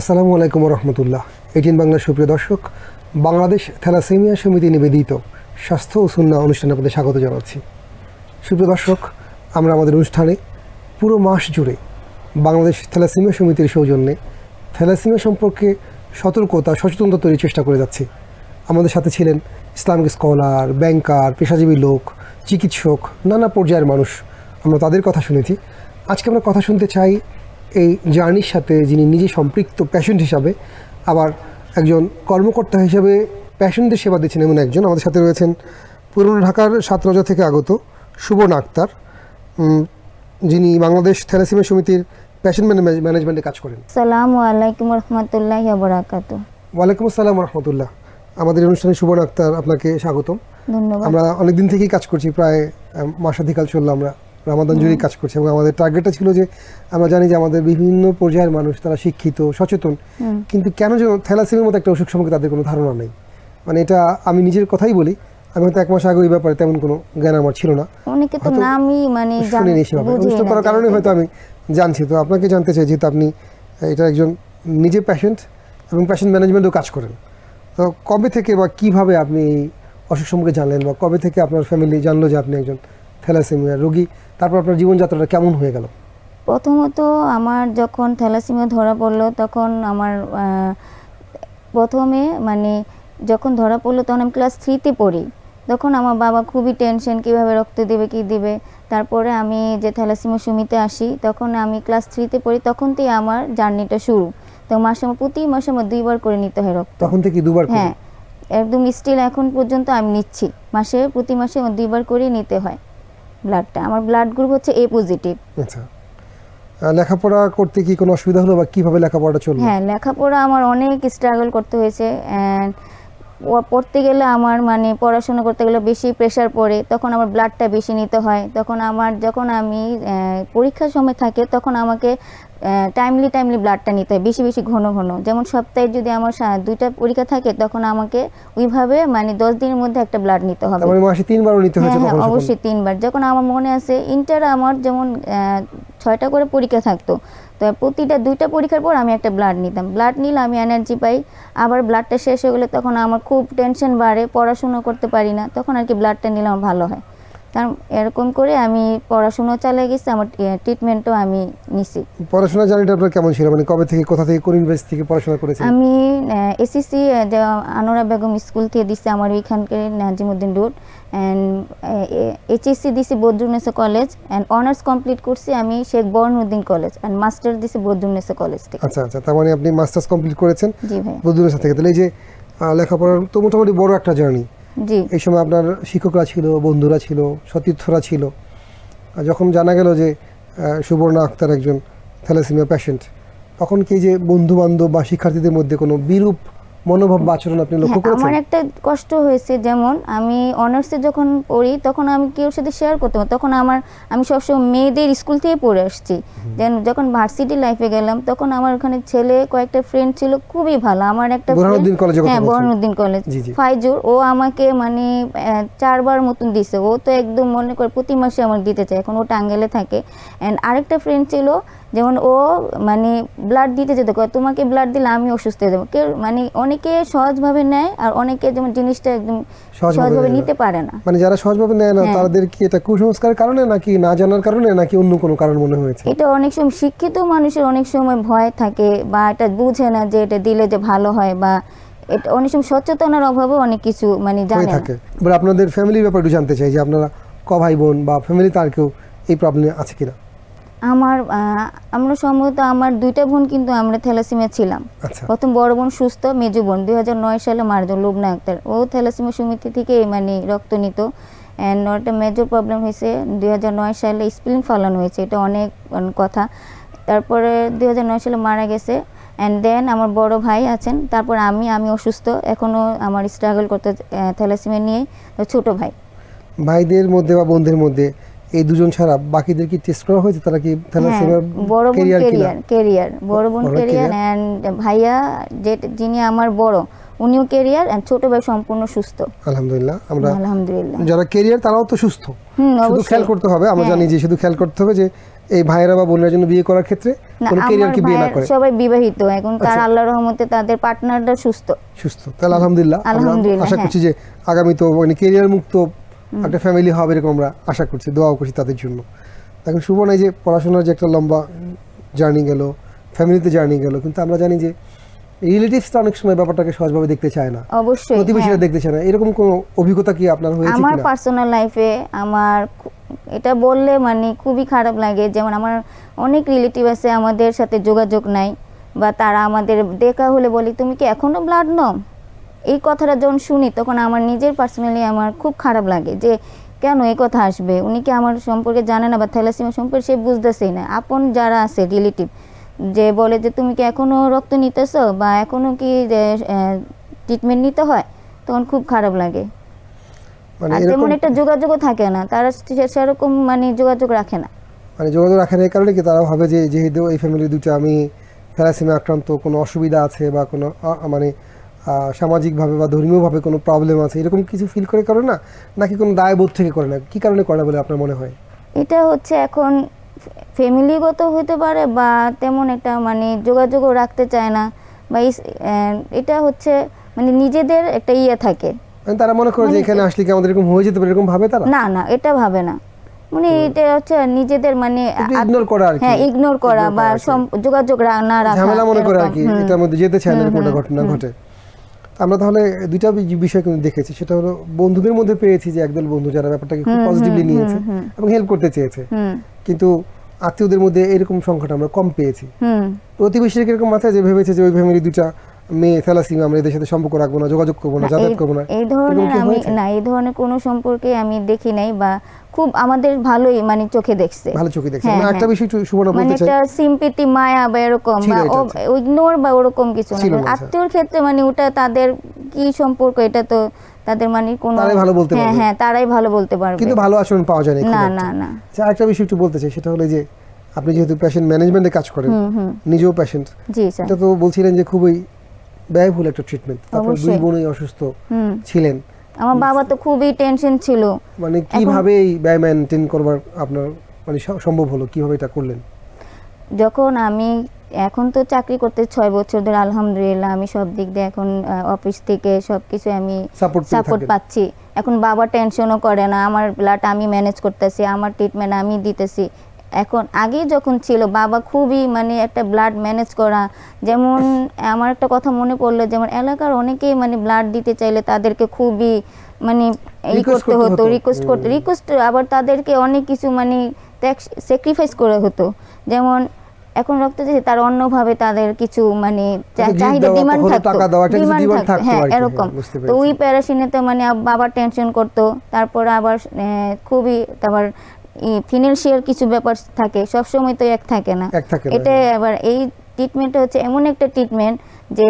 আসসালামু আলাইকুম রহমতুল্লাহ এইটিন বাংলার সুপ্রিয় দর্শক, বাংলাদেশ থ্যালাসেমিয়া সমিতি নিবেদিত স্বাস্থ্য ও সুন্না অনুষ্ঠানে আপনাদের স্বাগত জানাচ্ছি। সুপ্রিয় দর্শক, আমরা আমাদের অনুষ্ঠানে পুরো মাস জুড়ে বাংলাদেশ থ্যালাসেমিয়া সমিতির সৌজন্যে থ্যালাসেমিয়া সম্পর্কে সতর্কতা, সচেতনতা তৈরির চেষ্টা করে যাচ্ছি। আমাদের সাথে ছিলেন ইসলামিক স্কলার, ব্যাংকার, পেশাজীবী লোক, চিকিৎসক, নানা পর্যায়ের মানুষ। আমরা তাদের কথা শুনেছি। আজকে আমরা কথা শুনতে চাই এই জার্নির সাথে যিনি নিজে সম্পৃক্ত প্যাশেন্ট হিসাবে আবার একজন কর্মকর্তা হিসাবে প্যাশেন্টদের সেবা দিচ্ছেন এমন একজন। আমাদের সাথে রয়েছেন পুরনো ঢাকার সাতরজা থেকে আগত সুবর্ণ আক্তার যিনি বাংলাদেশ থ্যালাসিমিয়া সমিতির প্যাশেন্ট ম্যানেজমেন্টে কাজ করেন। সালামু আলাইকুম রহমতুল্লাহ বরাকাত ওয়ালাইকুম আসসালাম রহমতুল্লাহ। আমাদের অনুষ্ঠানে সুবর্ণ আক্তার আপনাকে স্বাগতম। ধন্যবাদ। আমরা অনেকদিন থেকেই কাজ করছি প্রায় মাসাধিকাল চলল আমরা। রামাদান জুড়েই কাজ করছি এবং আমাদের টার্গেটটা ছিল যে আমরা জানি যে আমাদের বিভিন্ন পর্যায়ের মানুষ তারা শিক্ষিত সচেতন। কিন্তু কেন যেন থ্যালাসেমিয়ার মতো একটা অসুখ সম্পর্কে তাদের কোনো ধারণা নেই। মানে এটা আমি নিজের কথাই বলি আমি হয়তো এক মাস আগে ওই ব্যাপারে তেমন কোনো জ্ঞান আমার ছিল না। অনেকে তো নামই মানে শুনিনি সেভাবে অনুষ্ঠান করার কারণে হয়তো আমি জানছি। তো আপনাকে জানতে চাই যেহেতু আপনি এটা একজন নিজে প্যাশেন্ট এবং প্যাশেন্ট ম্যানেজমেন্টও কাজ করেন। তো কবে থেকে বা কীভাবে আপনি এই অসুখ সম্পর্কে জানলেন বা কবে থেকে আপনার ফ্যামিলি জানলো যে আপনি একজন থ্যালাসেমিয়া রোগী তারপর আপনার জীবনযাত্রাটা কেমন হয়ে গেল? প্রথমত আমার যখন থ্যালাসিমিয়া ধরা পড়ল তখন আমার প্রথমে মানে যখন ধরা পড়ল তখন আমি ক্লাস থ্রিতে পড়ি। তখন আমার বাবা খুবই টেনশন কীভাবে রক্ত দিবে কি দিবে। তারপরে আমি যে থ্যালাসিমিয়া সুমিতে আসি তখন আমি ক্লাস থ্রিতে পড়ি তখন থেকে আমার জার্নিটা শুরু। তো মাসে আমার প্রতি মাসে আমার দুইবার করে নিতে হয় রক্ত। তখন থেকে দুবার হ্যাঁ একদম স্টিল এখন পর্যন্ত আমি নিচ্ছি। মাসে প্রতি মাসে আমার দুইবার করে নিতে হয়। ব্লাডটা আমার ব্লাড গ্রুপ হচ্ছে এ পজিটিভ আচ্ছা। লেখাপড়া করতে কি কোনো অসুবিধা হলো বা কীভাবে লেখাপড়াটা চলল? হ্যাঁ লেখাপড়া আমার অনেক স্ট্রাগল করতে হয়েছে। অ্যান্ড পড়তে গেলে আমার মানে পড়াশোনা করতে গেলে বেশি প্রেশার পড়ে তখন আমার ব্লাডটা বেশি নিতে হয়। তখন আমার যখন আমি পরীক্ষার সময় থাকে তখন আমাকে টাইমলি টাইমলি ব্লাডটা নিতে হয় বেশি বেশি ঘন ঘন। যেমন সপ্তাহে যদি আমার দুইটা পরীক্ষা থাকে তখন আমাকে ওইভাবে মানে দশ দিনের মধ্যে একটা ব্লাড নিতে হবে। তার মাসে তিনবারও নিতে হ্যাঁ হ্যাঁ অবশ্যই তিনবার। যখন আমার মনে আছে ইন্টার আমার যেমন ছয়টা করে পরীক্ষা থাকতো তো প্রতিটা দুইটা পরীক্ষার পর আমি একটা ব্লাড নিতাম। ব্লাড নিলে আমি এনার্জি পাই। আবার ব্লাডটা শেষ হয়ে গেলে তখন আমার খুব টেনশন বাড়ে, পড়াশুনো করতে পারি না, তখন আর কি ব্লাডটা নিলে আমার ভালো হয়। কারণ এরকম করে আমি পড়াশুনো চালিয়ে গেছি আমার ট্রিটমেন্টও আমি নিছি। পড়াশোনা জার্নিটা আপনার কেমন ছিল? মানে কবে থেকে কোথা থেকে কোন ইউনিভার্সিটি থেকে পড়াশোনা করেছেন? আমি এসিসি আনোরা বেগম স্কুল থেকে দিছি আমার ওইখানকার নাজিমুদ্দিন রোড। অ্যান্ড এইচএসসি দিছি Badrunnesa college and honours complete করছি আমি Sheikh Barnuddin college and master দিছি বদরুন্নেসা কলেজ থেকে। আচ্ছা আচ্ছা তার মানে আপনি মাস্টার্স কমপ্লিট করেছেন জি ভাই বদুরের সাথে তাহলে এই যে লেখাপড়ার তো মোটামুটি বড় একটা জার্নি এই সময় আপনার শিক্ষকরা ছিল, বন্ধুরা ছিল, সতীর্থরা ছিল। যখন জানা গেল যে সুবর্ণা আক্তার একজন থ্যালাসিমিয়া পেশেন্ট তখন কি যে বন্ধু বান্ধব বা শিক্ষার্থীদের মধ্যে কোনো বিরূপ মনোভাব বা আচরণ আপনি লক্ষ্য হ্যাঁ, আমার একটা কষ্ট হয়েছে যেমন আমি অনার্সে যখন পড়ি তখন আমি কেউ সাথে শেয়ার করতে তখন আমার আমি সবসময় মেয়েদের স্কুল থেকে পড়ে আসছি। দেন যখন ভার্সিটি লাইফে গেলাম তখন আমার ওখানে ছেলে কয়েকটা ফ্রেন্ড ছিল খুবই ভালো। আমার একটা বোরহানুদ্দিন কলেজের হ্যাঁ বলছেন। কলেজ। ফাইজুর ও আমাকে মানে চারবার মতন দিছে। ও তো একদম মনে করে প্রতি মাসে আমার দিতে চায়। এখন ও টাঙ্গেলে থাকে। অ্যান্ড আরেকটা ফ্রেন্ড ছিল যেমন ও মানে ব্লাড দিতে যেতে তোমাকে ব্লাড দিলে আমি অসুস্থ হয়ে যাব। কেউ মানে অনেকে সহজভাবে নেয় আর অনেকে যেমন জিনিসটা একদম সহজভাবে। নিতে পারে না। মানে যারা সহজভাবে নেয় না হ্যাঁ। তাদের কি এটা কুসংস্কারের কারণে নাকি না জানার কারণে নাকি অন্য কোনো কারণ মনে হয়েছে? এটা অনেক সময় শিক্ষিত মানুষের অনেক সময় ভয় থাকে বা এটা বুঝে না যে এটা দিলে যে ভালো হয় বা এটা অনেক সময় সচেতনার অভাবে অনেক কিছু মানে জানে না। থাকে। এবার আপনাদের ফ্যামিলির ব্যাপারে একটু জানতে চাই যে আপনারা ক ভাই বোন বা ফ্যামিলিতে আর কেউ এই প্রবলেম আছে কিনা? আমার আমরা সম্ভবত আমার দুইটা বোন কিন্তু আমরা থ্যালাসিমিয়া ছিলাম। আচ্ছা। প্রথম বড় বোন সুস্থ মেজো বোন। দুই সালে মারা যায় লুবনা আক্তার ও থ্যালাসিমিয়া সমিতি থেকে মানে রক্ত নিত। অ্যান্ড ওটা মেজর প্রবলেম হয়েছে। দুই সালে স্প্লিন ফালানো হয়েছে। এটা অনেক অনেক কথা। তারপরে দুই হাজার নয় সালে মারা গেছে। অ্যান্ড দেন আমার বড় ভাই আছেন। তারপর আমি আমি অসুস্থ। এখনও আমার স্ট্রাগল করতে থ্যালাসিমিয়া নিয়ে। ছোট ভাই। ভাইদের মধ্যে বা বোনদের মধ্যে এই দুজন ছাড়া বাকিদের কি টেস্ট করা হয়েছে? তারা কি হ্যাঁ থ্যালাসেমিয়ার বড় বোন ক্যারিয়ার কেরিয়ার বড় বোন কেরিয়ার career। ভাইয়া যে যিনি আমার বড় উনিও কেরিয়ার অ্যান্ড ছোট ভাই সম্পূর্ণ সুস্থ। আলহামদুলিল্লাহ আমরা আলহামদুলিল্লাহ। যারা কেরিয়ার তারাও তো সুস্থ। শুধু খেয়াল করতে হবে আমরা হ্যাঁ। জানি যে শুধু খেয়াল করতে হবে যে এই ভাইয়েরা বা বোনেরা জন্য বিয়ে করার ক্ষেত্রে কোনো আমার কেরিয়ারকে বিয়ে না করে। সবাই বিবাহিত এখন তার আচ্ছা। আল্লাহর রহমতে তাদের পার্টনারটা সুস্থ। সুস্থ। তাহলে আলহামদুলিল্লাহ আলহামদুলিল্লাহ, আশা হ্যাঁ। করছি যে আগামী তো মানে কেরিয়ার মুক্ত একটা ফ্যামিলি হবে এরকম আমরা আশা করছি দোয়াও করছি তাদের জন্য। এখন সুবর্ণ এই যে পড়াশোনার যে একটা লম্বা জার্নি গেল ফ্যামিলিতে জার্নি গেল কিন্তু আমরা জানি যে রিলেটিভসটা অনেক সময় ব্যাপারটাকে সহজভাবে দেখতে চায় না। অবশ্যই প্রতিবেশীরা হ্যাঁ। দেখতে চায় না। এরকম কোনো অভিজ্ঞতা কি আপনার হয়েছে আমার পার্সোনাল লাইফে আমার এটা বললে মানে খুবই খারাপ লাগে। যেমন আমার অনেক রিলেটিভ আছে আমাদের সাথে যোগাযোগ নাই বা তারা আমাদের দেখা হলে বলি তুমি কি এখনও ব্লাড নাও এই কথাটা যখন শুনি তখন আমার নিজের পার্সোনালি আমার খুব খারাপ লাগে যে কেন এই কথা আসবে? উনি কি আমার সম্পর্কে জানে না বা থ্যালাসিমা সম্পর্কে সে বুঝতেছেই না। আপন যারা আছে রিলেটিভ যে বলে যে তুমি কি এখনও রক্ত নিতেছো বা এখনও কি ট্রিটমেন্ট নিতে হয়? তখন খুব খারাপ লাগে। মানে আর তেমন একটা যোগাযোগও থাকে না। তারা সেরকম মানে যোগাযোগ রাখে না। মানে যোগাযোগ রাখার এই কারণে কি তারা ভাবে যে যেহেতু এই ফ্যামিলি দুটো আমি থ্যালাসেমিয়া আক্রান্ত কোনো অসুবিধা আছে বা কোনো মানে সামাজিকভাবে বা ধর্মীয়ভাবে কোনো প্রবলেম আছে এরকম কিছু ফিল করে করে না? নাকি কোনো দায়বোধ থেকে করে না? কি কারণে করে না বলে আপনার মনে হয়? এটা হচ্ছে এখন ফ্যামিলিগত হতে পারে বা তেমন একটা মানে যোগাযোগও রাখতে চায় না বা এটা হচ্ছে মানে নিজেদের একটা ইয়ে থাকে। মানে তারা মনে করে যে মানে- এখানে আসলে কি আমাদের এরকম হয়ে যেতে পারে এরকম ভাবে তারা? না না এটা ভাবে না। মানে এটা হচ্ছে নিজেদের মানে ইগনোর করা আর কি। হ্যাঁ ইগনোর করা বা যোগাযোগ না রাখা ঝামেলা মনে করে আর কি। এটার মধ্যে যেতে চায় না এরকম ঘটনা ঘটে। আমরা তাহলে দুইটা বিষয় কিন্তু দেখেছি। সেটা হলো বন্ধুদের মধ্যে পেয়েছি যে একদল বন্ধু যারা ব্যাপারটাকে খুব পজিটিভলি নিয়েছে এবং হেল্প করতে চেয়েছে। কিন্তু আত্মীয়দের মধ্যে এরকম সংখ্যাটা আমরা কম পেয়েছি। প্রতিবেশীরা কীরকম মাথায় যে ভেবেছে যে ওই ফ্যামিলি দুটা মেয়ে থ্যালাসিমিয়া আমরা এদের সাথে সম্পর্ক রাখব না যোগাযোগ করব না যাতায়াত করব না। এই ধরনের আমি না এই ধরনের কোনো সম্পর্কে আমি দেখি নাই বা খুব আমাদের ভালোই মানে চোখে দেখছে। ভালো চোখে দেখছি। হ্যাঁ, মানে একটা হ্যাঁ। বিষয় একটু সুবর্ণ মানে বলতে চাই। একটা সিম্পিতি মায়া বা এরকম বা। ইগনোর বা ওরকম কিছু না। আচ্ছা। আত্মীয়র ক্ষেত্রে মানে ওটা তাদের কি সম্পর্ক এটা তো তাদের মানে কোনো তারাই ভালো বলতে হ্যাঁ পারবে। হ্যাঁ তারাই ভালো বলতে পারবে। কিন্তু ভালো আচরণ পাওয়া যায় না না না না। আচ্ছা আরেকটা বিষয় একটু বলতে চাই সেটা হলো যে আপনি যেহেতু পেশেন্ট ম্যানেজমেন্টে কাজ করেন নিজেও স্যার এটা তো বলছিলেন যে খুবই ব্যয়বহুল একটা ট্রিটমেন্ট তারপর দুই বোনই অসুস্থ ছিলেন। আমার বাবা তো খুবই টেনশন ছিল। মানে কীভাবে এই ব্যয় মেনটেন করবার আপনার মানে সম্ভব হলো? কীভাবে এটা করলেন? যখন আমি এখন তো চাকরি করতে ছয় বছর ধরে আলহামদুলিল্লাহ আমি সব দিক দিয়ে এখন অফিস থেকে সব কিছু আমি সাপোর্ট সাপোর্ট পাচ্ছি। এখন বাবা টেনশনও করে না আমার ব্লাড আমি ম্যানেজ করতেছি আমার ট্রিটমেন্ট আমি দিতেছি। এখন আগে যখন ছিল বাবা খুবই মানে একটা ব্লাড ম্যানেজ করা যেমন আমার একটা কথা মনে পড়ল যেমন এলাকার অনেকেই মানে ব্লাড দিতে চাইলে তাদেরকে খুবই মানে ই করতে হতো। রিকোয়েস্ট করতে রিকোয়েস্ট আবার তাদেরকে অনেক কিছু মানে ত্যাগ স্যাক্রিফাইস করে হতো যেমন এখন রক্ত দিয়েছে তার অন্যভাবে তাদের কিছু মানে চাহিদা ডিমান্ড থাকতো demand থাকতো, থাকতো হ্যাঁ এরকম হ্যাঁ, তো ওই পেরেছি। প্যারাসিনেতে মানে বাবা টেনশন করতো তারপর আবার খুবই তারপর ফিনান্সিয়াল কিছু ব্যাপার থাকে সব সময় তো এক থাকে না। এটা আবার এই ট্রিটমেন্টটা হচ্ছে এমন একটা ট্রিটমেন্ট যে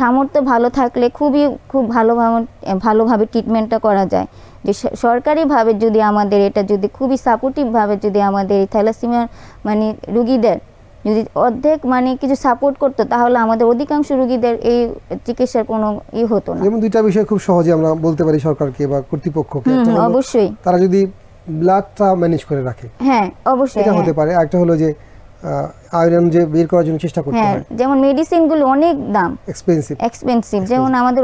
সামর্থ্য ভালো থাকলে খুবই খুব ভালোভাবে ভালোভাবে ট্রিটমেন্টটা করা যায়। যে সরকারিভাবে যদি আমাদের এটা যদি খুবই সাপোর্টিভভাবে যদি আমাদের এই থ্যালাসিমিয়ার মানে রুগীদের যদি অর্ধেক মানে কিছু সাপোর্ট করতো তাহলে আমাদের অধিকাংশ রুগীদের এই চিকিৎসার কোনো ই হতো না। যেমন দুইটা বিষয় খুব সহজে আমরা বলতে পারি সরকারকে বা কর্তৃপক্ষকে। অবশ্যই। তারা যদি ব্লাডটা ম্যানেজ করে রাখে। হ্যাঁ অবশ্যই এটা হ্যাঁ। হতে পারে। একটা হলো যে আয়রন যে বের করার জন্য চেষ্টা করতে হ্যাঁ হয়। যেমন মেডিসিনগুলো অনেক দাম। এক্সপেন্সিভ এক্সপেন্সিভ যেমন আমাদের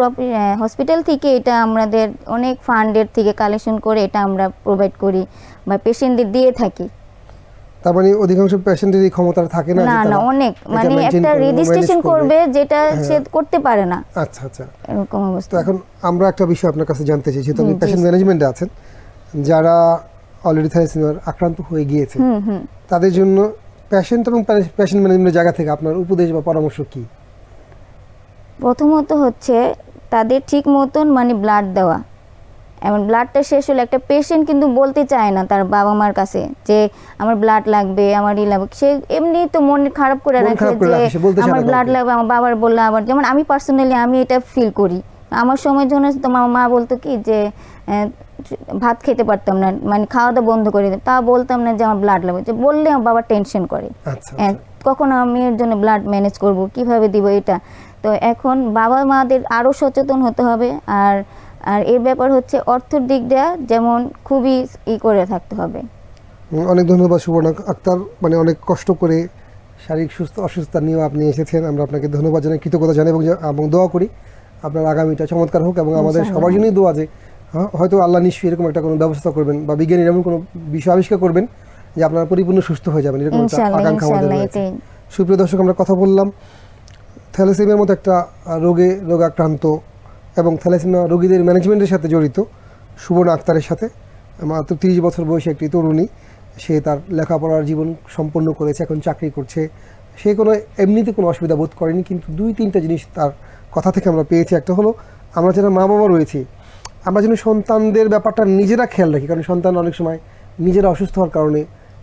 হসপিটাল থেকে এটা আমাদের অনেক ফান্ডের থেকে কালেকশন করে এটা আমরা প্রোভাইড করি বা পেশেন্টদের দিয়ে থাকি। তার মানে অধিকাংশ পেশেন্টের এই ক্ষমতা থাকে না না না অনেক। মানে একটা রেজিস্ট্রেশন করবে। যেটা সে করতে পারে না। আচ্ছা আচ্ছা। এরকম তো অবস্থা এখন আমরা একটা বিষয় আপনার কাছে জানতে চাই যেহেতু আপনি পেশেন্ট ম্যানেজমেন্টে আছেন যারা অলরেডি থ্যালাসেমিয়ার আক্রান্ত হয়ে গিয়েছে। তাদের জন্য পেশেন্ট এবং পেশেন্ট ম্যানেজমেন্টের জায়গা থেকে আপনার উপদেশ বা পরামর্শ কি? প্রথমত হচ্ছে তাদের ঠিক মতন মানে ব্লাড দেওয়া। এমন ব্লাডটা শেষ হলে একটা পেশেন্ট কিন্তু বলতে চায় না তার বাবা মার কাছে যে আমার ব্লাড লাগবে আমার ই লাগবে। সে এমনি তো মন খারাপ করে রাখে যে আমার ব্লাড লাগবে। আমার বাবার বললে আবার যেমন আমি পার্সোনালি আমি এটা ফিল করি। আমার সময় জন্য তোমার মা বলতো কি যে ভাত খেতে পারতাম না মানে খাওয়া দাওয়া বন্ধ করে তা বলতাম না যে আমার ব্লাড লাগবে যে বললে আমার বাবা টেনশন করে। আচ্ছা হ্যাঁ, কখন আমি এর জন্য ব্লাড ম্যানেজ করব কীভাবে দিব এটা? তো এখন বাবা মাদের আরও সচেতন হতে হবে আর আর এর ব্যাপার হচ্ছে অর্থের দিক দেয়া যেমন খুবই ই করে থাকতে হবে। অনেক ধন্যবাদ সুবর্ণ আক্তার মানে অনেক কষ্ট করে শারীরিক সুস্থ অসুস্থতা নিয়েও আপনি এসেছেন। আমরা আপনাকে ধন্যবাদ জানাই কৃতজ্ঞতা জানাই এবং দোয়া করি। আপনার আগামীটা চমৎকার হোক এবং আমাদের সবার জন্যই দোয়া যে হয়তো আল্লাহ নিশ্চয়ই এরকম একটা কোনো ব্যবস্থা করবেন বা বিজ্ঞানীর এমন কোনো বিষয় আবিষ্কার করবেন যে আপনারা পরিপূর্ণ সুস্থ হয়ে যাবেন এরকম একটা আকাঙ্ক্ষা আমাদের রয়েছে। সুপ্রিয় দর্শক আমরা কথা বললাম থ্যালাসেমিয়ার মতো একটা রোগে রোগাক্রান্ত এবং থ্যালাসেমিয়া রোগীদের ম্যানেজমেন্টের সাথে জড়িত সুবর্ণ আক্তারের সাথে মাত্র তিরিশ বছর বয়সী একটি তরুণী সে তার লেখাপড়ার জীবন সম্পন্ন করেছে এখন চাকরি করছে। সে কোনো এমনিতে কোনো অসুবিধা বোধ করেনি কিন্তু দুই তিনটা জিনিস তার কথা থেকে আমরা পেয়েছি একটা হলো, আমরা যারা মা বাবা রয়েছি, আমরা যেন সন্তানদের ব্যাপারটা নিজেরা খেয়াল রাখি, কারণ সন্তান অনেক সময় নিজেরা অসুস্থ হওয়ার কারণে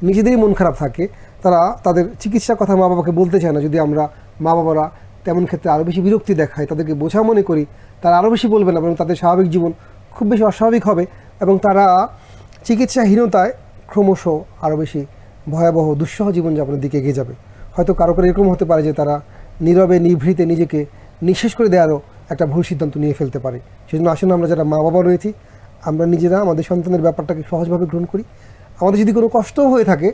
নিজেদেরই মন খারাপ থাকে, তারা তাদের চিকিৎসার কথা মা বাবাকে বলতে চায় না, যদি আমরা মা বাবারা তেমন ক্ষেত্রে আরও বেশি বিরক্তি দেখায়, তাদেরকে বোঝা মনে করি, তারা আরও বেশি বলবে না এবং তাদের স্বাভাবিক জীবন খুব বেশি অস্বাভাবিক হবে এবং তারা চিকিৎসাহীনতায় ক্রমশ আরও বেশি ভয়াবহ, দুঃসহ জীবনযাপনের দিকে এগিয়ে যাবে। হয়তো কারও কারও এরকম হতে পারে যে তারা নীরবে, নিভৃতে নিজেকে নিঃশেষ করে দেওয়ারও একটা ভুল সিদ্ধান্ত নিয়ে ফেলতে পারে। সেজন্য আসলে আমরা যারা মা বাবা রয়েছি, আমরা নিজেরা আমাদের সন্তানের ব্যাপারটাকে সহজভাবে গ্রহণ করি। আমাদের যদি কোনো কষ্টও হয়ে থাকে,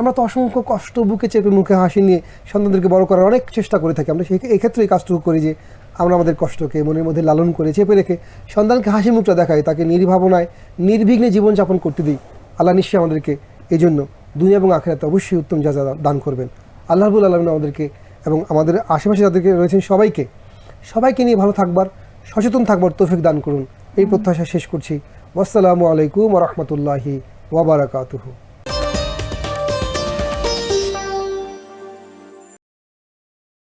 আমরা তো অসংখ্য কষ্ট বুকে চেপে মুখে হাসি নিয়ে সন্তানদেরকে বড় করার অনেক চেষ্টা করে থাকি। আমরা সেই এক্ষেত্রে এই কাজটুকু করি যে, আমরা আমাদের কষ্টকে মনের মধ্যে লালন করে চেপে রেখে সন্তানকে হাসি মুখটা দেখাই, তাকে নির্ভাবনায়, নির্বিঘ্নে জীবনযাপন করতে দিই। আল্লাহ নিশ্চয়ই আমাদেরকে এই জন্য দুনিয়া এবং আখেরাতে অবশ্যই উত্তম যা দান করবেন। আল্লাহবুল আলমিন আমাদেরকে এবং আমাদের আশেপাশে যাদেরকে রয়েছেন সবাইকে সবাইকে নিয়ে ভালো থাকবার সচেতন থাকবার তৌফিক দান করুন। এই প্রত্যাশা শেষ করছি। আসসালামু আলাইকুম রহমতুল্লাহি ওয়াবারাকাতুহু